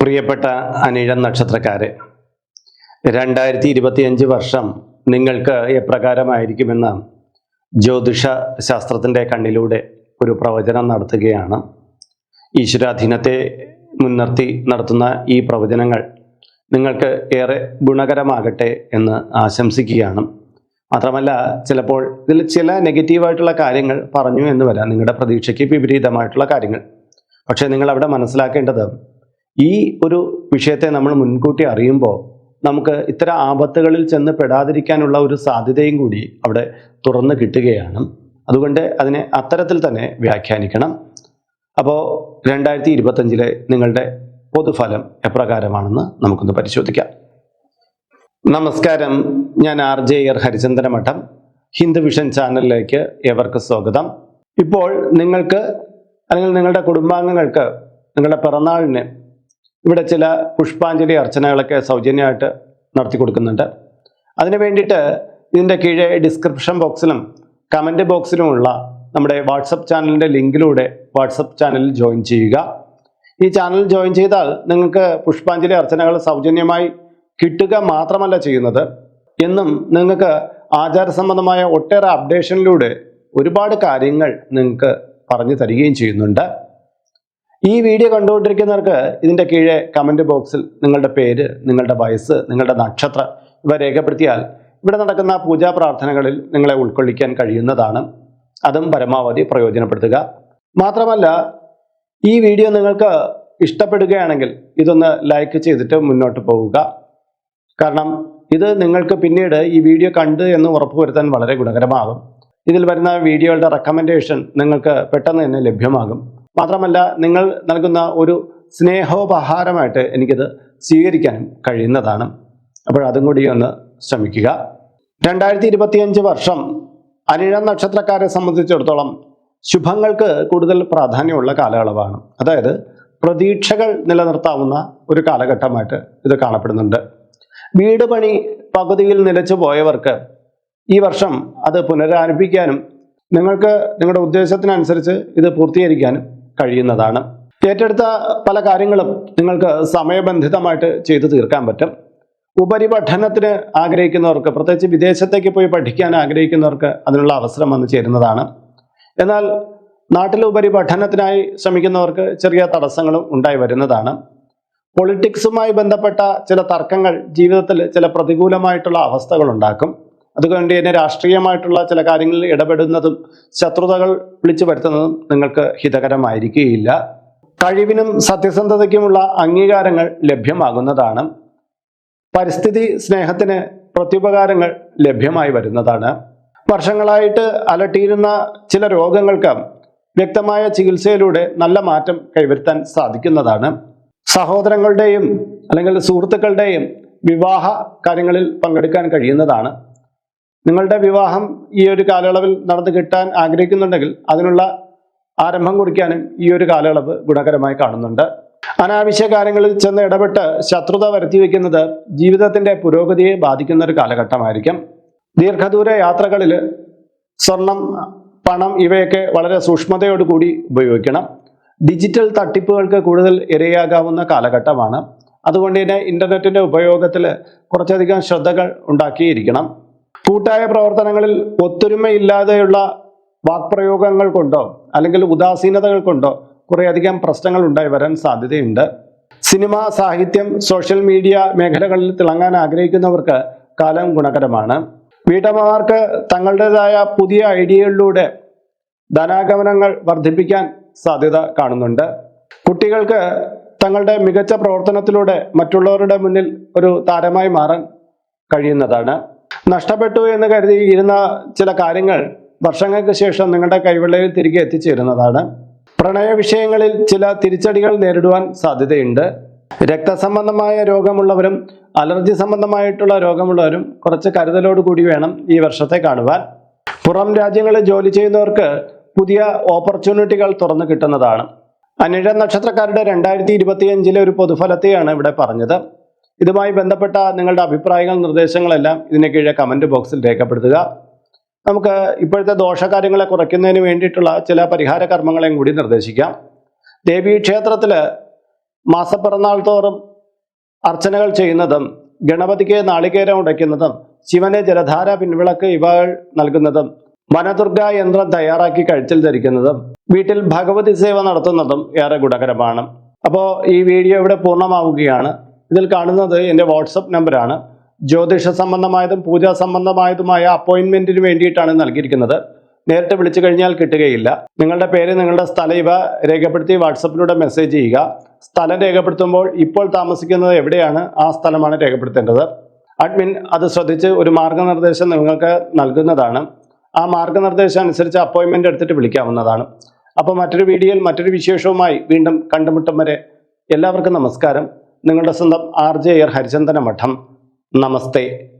പ്രിയപ്പെട്ട അനിഴം നക്ഷത്രക്കാരെ രണ്ടായിരത്തി ഇരുപത്തിയഞ്ച് വർഷം നിങ്ങൾക്ക് എപ്രകാരമായിരിക്കുമെന്ന് ജ്യോതിഷ ശാസ്ത്രത്തിന്റെ കണ്ണിലൂടെ ഒരു പ്രവചനം നടത്തുകയാണ്. ഈശ്വരാധീനത്തെ മുൻനിർത്തി നടത്തുന്ന ഈ പ്രവചനങ്ങൾ നിങ്ങൾക്ക് ഏറെ ഗുണകരമാകട്ടെ എന്ന് ആശംസിക്കുകയാണ്. മാത്രമല്ല ചിലപ്പോൾ ഇതിൽ ചില നെഗറ്റീവായിട്ടുള്ള കാര്യങ്ങൾ പറഞ്ഞു എന്ന് വരാം. നിങ്ങളുടെ പ്രതീക്ഷയ്ക്ക് വിപരീതമായിട്ടുള്ള കാര്യങ്ങൾ. പക്ഷേ നിങ്ങൾ അവിടെ മനസ്സിലാക്കേണ്ടത് ഈ ഒരു വിഷയത്തെ നമ്മൾ മുൻകൂട്ടി അറിയുമ്പോൾ നമുക്ക് ഇത്തരം ആപത്തുകളിൽ ചെന്ന് പെടാതിരിക്കാനുള്ള ഒരു സാധ്യതയും കൂടി അവിടെ തുറന്നു കിട്ടുകയാണ്. അതുകൊണ്ട് അതിനെ അത്തരത്തിൽ തന്നെ വ്യാഖ്യാനിക്കണം. അപ്പോൾ രണ്ടായിരത്തി ഇരുപത്തഞ്ചിലെ നിങ്ങളുടെ പൊതുഫലം എപ്രകാരമാണെന്ന് നമുക്കൊന്ന് പരിശോധിക്കാം. നമസ്കാരം. ഞാൻ ആർ ജെ എർ ഹരിചന്ദ്ര മഠം ഹിന്ദു വിഷൻ ചാനലിലേക്ക് ഏവർക്ക് സ്വാഗതം. ഇപ്പോൾ നിങ്ങൾക്ക് അല്ലെങ്കിൽ നിങ്ങളുടെ കുടുംബാംഗങ്ങൾക്ക് നിങ്ങളുടെ പിറന്നാളിന് ഇവിടെ ചില പുഷ്പാഞ്ജലി അർച്ചനകളൊക്കെ സൗജന്യമായിട്ട് നടത്തി കൊടുക്കുന്നുണ്ട്. അതിന് വേണ്ടിയിട്ട് ഇതിന്റെ കീഴെ ഡിസ്ക്രിപ്ഷൻ ബോക്സിലും കമന്റ് ബോക്സിലുമുള്ള നമ്മുടെ വാട്സപ്പ് ചാനലിന്റെ ലിങ്കിലൂടെ വാട്സപ്പ് ചാനലിൽ ജോയിൻ ചെയ്യുക. ഈ ചാനൽ ജോയിൻ ചെയ്താൽ നിങ്ങൾക്ക് പുഷ്പാഞ്ജലി അർച്ചനകൾ സൗജന്യമായി കിട്ടുക മാത്രമല്ല ചെയ്യുന്നത്. എന്നും നിങ്ങൾക്ക് ആചാരസംബന്ധമായ ഒട്ടേറെ അപ്ഡേഷനിലൂടെ ഒരുപാട് കാര്യങ്ങൾ നിങ്ങൾക്ക് പറഞ്ഞു തരികയും ചെയ്യുന്നുണ്ട്. ഈ വീഡിയോ കണ്ടുകൊണ്ടിരിക്കുന്നവർക്ക് ഇതിന്റെ കീഴെ കമന്റ് ബോക്സിൽ നിങ്ങളുടെ പേര് നിങ്ങളുടെ വയസ്സ് നിങ്ങളുടെ നക്ഷത്രം ഇവ രേഖപ്പെടുത്തിയാൽ ഇവിടെ നടക്കുന്ന പൂജാ പ്രാർത്ഥനകളിൽ നിങ്ങളെ ഉൾക്കൊള്ളിക്കാൻ കഴിയുന്നതാണ്. അതും പരമാവധി പ്രയോജനപ്പെടുത്തുക. മാത്രമല്ല ഈ വീഡിയോ നിങ്ങൾക്ക് ഇഷ്ടപ്പെടുകയാണെങ്കിൽ ഇതൊന്ന് ലൈക്ക് ചെയ്തിട്ട് മുന്നോട്ട് പോവുക. കാരണം ഇത് നിങ്ങൾക്ക് പിന്നീട് ഈ വീഡിയോ കണ്ട് എന്ന് ഉറപ്പുവരുത്താൻ വളരെ ഗുണകരമാകും. ഇതിൽ വരുന്ന വീഡിയോകളുടെ റെക്കമെൻഡേഷൻ നിങ്ങൾക്ക് പെട്ടെന്ന് തന്നെ ലഭ്യമാകും. മാത്രമല്ല നിങ്ങൾ നൽകുന്ന ഒരു സ്നേഹോപഹാരമായിട്ട് എനിക്കിത് സ്വീകരിക്കാനും കഴിയുന്നതാണ്. അപ്പോൾ അതും കൂടി ഒന്ന് ശ്രമിക്കുക. രണ്ടായിരത്തി ഇരുപത്തിയഞ്ച് വർഷം അനിഴം നക്ഷത്രക്കാരെ സംബന്ധിച്ചിടത്തോളം ശുഭങ്ങൾക്ക് കൂടുതൽ പ്രാധാന്യമുള്ള കാലയളവാണ്. അതായത് പ്രതീക്ഷകൾ നിലനിർത്താവുന്ന ഒരു കാലഘട്ടമായിട്ട് ഇത് കാണപ്പെടുന്നുണ്ട്. വീട് പണി പകുതിയിൽ നിലച്ചു പോയവർക്ക് ഈ വർഷം അത് പുനരാരംഭിക്കാനും നിങ്ങൾക്ക് നിങ്ങളുടെ ഉദ്ദേശത്തിനനുസരിച്ച് ഇത് പൂർത്തീകരിക്കാനും കഴിയുന്നതാണ്. ഏറ്റെടുത്ത പല കാര്യങ്ങളും നിങ്ങൾക്ക് സമയബന്ധിതമായിട്ട് ചെയ്തു തീർക്കാൻ പറ്റും. ഉപരിപഠനത്തിന് ആഗ്രഹിക്കുന്നവർക്ക് പ്രത്യേകിച്ച് വിദേശത്തേക്ക് പോയി പഠിക്കാൻ ആഗ്രഹിക്കുന്നവർക്ക് അതിനുള്ള അവസരം വന്നു ചേരുന്നതാണ്. എന്നാൽ നാട്ടിലെ ഉപരിപഠനത്തിനായി ശ്രമിക്കുന്നവർക്ക് ചെറിയ തടസ്സങ്ങളും ഉണ്ടായി വരുന്നതാണ്. പൊളിറ്റിക്സുമായി ബന്ധപ്പെട്ട ചില തർക്കങ്ങൾ ജീവിതത്തിൽ ചില പ്രതികൂലമായിട്ടുള്ള അവസ്ഥകൾ ഉണ്ടാക്കും. അതുകൊണ്ട് തന്നെ രാഷ്ട്രീയമായിട്ടുള്ള ചില കാര്യങ്ങളിൽ ഇടപെടുന്നതും ശത്രുതകൾ വിളിച്ചു വരുത്തുന്നതും നിങ്ങൾക്ക് ഹിതകരമായിരിക്കുകയില്ല. കഴിവിനും സത്യസന്ധതയ്ക്കുമുള്ള അംഗീകാരങ്ങൾ ലഭ്യമാകുന്നതാണ്. പരിസ്ഥിതി സ്നേഹത്തിന് പ്രത്യുപകാരങ്ങൾ ലഭ്യമായി വരുന്നതാണ്. വർഷങ്ങളായിട്ട് അലട്ടിയിരുന്ന ചില രോഗങ്ങൾക്ക് വ്യക്തമായ ചികിത്സയിലൂടെ നല്ല മാറ്റം കൈവരുത്താൻ സാധിക്കുന്നതാണ്. സഹോദരങ്ങളുടെയും അല്ലെങ്കിൽ സുഹൃത്തുക്കളുടെയും വിവാഹ കാര്യങ്ങളിൽ പങ്കെടുക്കാൻ കഴിയുന്നതാണ്. നിങ്ങളുടെ വിവാഹം ഈ ഒരു കാലയളവിൽ നടന്നു കിട്ടാൻ ആഗ്രഹിക്കുന്നുണ്ടെങ്കിൽ അതിനുള്ള ആരംഭം കുറിക്കാനും ഈ ഒരു കാലയളവ് ഗുണകരമായി കാണുന്നുണ്ട്. അനാവശ്യ കാര്യങ്ങളിൽ ചെന്ന് ഇടപെട്ട് ശത്രുത വരുത്തി വയ്ക്കുന്നത് ജീവിതത്തിന്റെ പുരോഗതിയെ ബാധിക്കുന്ന ഒരു കാലഘട്ടമായിരിക്കും. ദീർഘദൂര യാത്രകളിൽ സ്വർണം പണം ഇവയൊക്കെ വളരെ സൂക്ഷ്മതയോടുകൂടി ഉപയോഗിക്കണം. ഡിജിറ്റൽ തട്ടിപ്പുകൾക്ക് കൂടുതൽ ഇരയാകാവുന്ന കാലഘട്ടമാണ്. അതുകൊണ്ട് തന്നെ ഇന്റർനെറ്റിന്റെ ഉപയോഗത്തിൽ കുറച്ചധികം ശ്രദ്ധകൾ ഉണ്ടാക്കിയിരിക്കണം. കൂട്ടായ പ്രവർത്തനങ്ങളിൽ ഒത്തൊരുമയില്ലാതെയുള്ള വാക്പ്രയോഗങ്ങൾ കൊണ്ടോ അല്ലെങ്കിൽ ഉദാസീനതകൾ കൊണ്ടോ കുറേയധികം പ്രശ്നങ്ങൾ ഉണ്ടായി വരാൻ സാധ്യതയുണ്ട്. സിനിമ സാഹിത്യം സോഷ്യൽ മീഡിയ മേഖലകളിൽ തിളങ്ങാൻ ആഗ്രഹിക്കുന്നവർക്ക് കാലം ഗുണകരമാണ്. വീട്ടമ്മമാർക്ക് തങ്ങളുടേതായ പുതിയ ഐഡിയകളിലൂടെ ധനാഗമനങ്ങൾ വർദ്ധിപ്പിക്കാൻ സാധ്യത കാണുന്നുണ്ട്. കുട്ടികൾക്ക് തങ്ങളുടെ മികച്ച പ്രവർത്തനത്തിലൂടെ മറ്റുള്ളവരുടെ മുന്നിൽ ഒരു താരമായി മാറാൻ കഴിയുന്നതാണ്. നഷ്ടപ്പെട്ടു എന്ന് കരുതി ഇരുന്ന ചില കാര്യങ്ങൾ വർഷങ്ങൾക്ക് ശേഷം നിങ്ങളുടെ കൈവെള്ളയിൽ തിരികെ എത്തിച്ചേരുന്നതാണ്. പ്രണയ വിഷയങ്ങളിൽ ചില തിരിച്ചടികൾ നേരിടുവാൻ സാധ്യതയുണ്ട്. രക്തസംബന്ധമായ രോഗമുള്ളവരും അലർജി സംബന്ധമായിട്ടുള്ള രോഗമുള്ളവരും കുറച്ച് കരുതലോട് കൂടി വേണം ഈ വർഷത്തെ കാണുവാൻ. പുറം രാജ്യങ്ങളിൽ ജോലി ചെയ്യുന്നവർക്ക് പുതിയ ഓപ്പർച്യൂണിറ്റികൾ തുറന്നു കിട്ടുന്നതാണ്. അനിഴ നക്ഷത്രക്കാരുടെ രണ്ടായിരത്തി ഇരുപത്തിയഞ്ചിലെ ഒരു പൊതുഫലത്തെയാണ് ഇവിടെ പറഞ്ഞത്. ഇതുമായി ബന്ധപ്പെട്ട നിങ്ങളുടെ അഭിപ്രായങ്ങൾ നിർദ്ദേശങ്ങളെല്ലാം ഇതിന് കീഴെ കമന്റ് ബോക്സിൽ രേഖപ്പെടുത്തുക. നമുക്ക് ഇപ്പോഴത്തെ ദോഷകാര്യങ്ങളെ കുറയ്ക്കുന്നതിന് വേണ്ടിയിട്ടുള്ള ചില പരിഹാര കർമ്മങ്ങളെയും കൂടി നിർദ്ദേശിക്കാം. ദേവീ ക്ഷേത്രത്തിൽ മാസപ്പിറന്നാൾ തോറും അർച്ചനകൾ ചെയ്യുന്നതും ഗണപതിക്ക് നാളികേരം ഉടയ്ക്കുന്നതും ശിവന് ജലധാര പിൻവിളക്ക് ഇവകൾ നൽകുന്നതും വനദുർഗ യന്ത്രം തയ്യാറാക്കി കഴിച്ചിൽ ധരിക്കുന്നതും വീട്ടിൽ ഭഗവതി സേവ നടത്തുന്നതും ഏറെ ഗുണകരമാണ്. അപ്പോൾ ഈ വീഡിയോ ഇവിടെ പൂർണമാവുകയാണ്. ഇതിൽ കാണുന്നത് എന്റെ വാട്സപ്പ് നമ്പറാണ്. ജ്യോതിഷ സംബന്ധമായതും പൂജാ സംബന്ധമായതുമായ അപ്പോയിൻമെന്റിന് വേണ്ടിയിട്ടാണ് നൽകിയിരിക്കുന്നത്. നേരിട്ട് വിളിച്ചു കഴിഞ്ഞാൽ കിട്ടുകയില്ല. നിങ്ങളുടെ പേര് നിങ്ങളുടെ സ്ഥലം ഇവ രേഖപ്പെടുത്തി വാട്സപ്പിലൂടെ മെസ്സേജ് ചെയ്യുക. സ്ഥലം രേഖപ്പെടുത്തുമ്പോൾ ഇപ്പോൾ താമസിക്കുന്നത് എവിടെയാണ്? ആ സ്ഥലമാണ് രേഖപ്പെടുത്തേണ്ടത്. അഡ്മിൻ അത് ശ്രദ്ധിച്ച് ഒരു മാർഗനിർദ്ദേശം നിങ്ങൾക്ക് നൽകുന്നതാണ്. ആ മാർഗനിർദ്ദേശം അനുസരിച്ച് അപ്പോയിൻമെന്റ് എടുത്തിട്ട് വിളിക്കാവുന്നതാണ്. അപ്പോൾ മറ്റൊരു വീഡിയോയിൽ മറ്റൊരു വിശേഷവുമായി വീണ്ടും കണ്ടുമുട്ടും വരെ എല്ലാവർക്കും നമസ്കാരം. നിങ്ങളുടെ സ്വന്തം ആർ ജെ ഹരിചന്ദന മഠം. നമസ്തേ.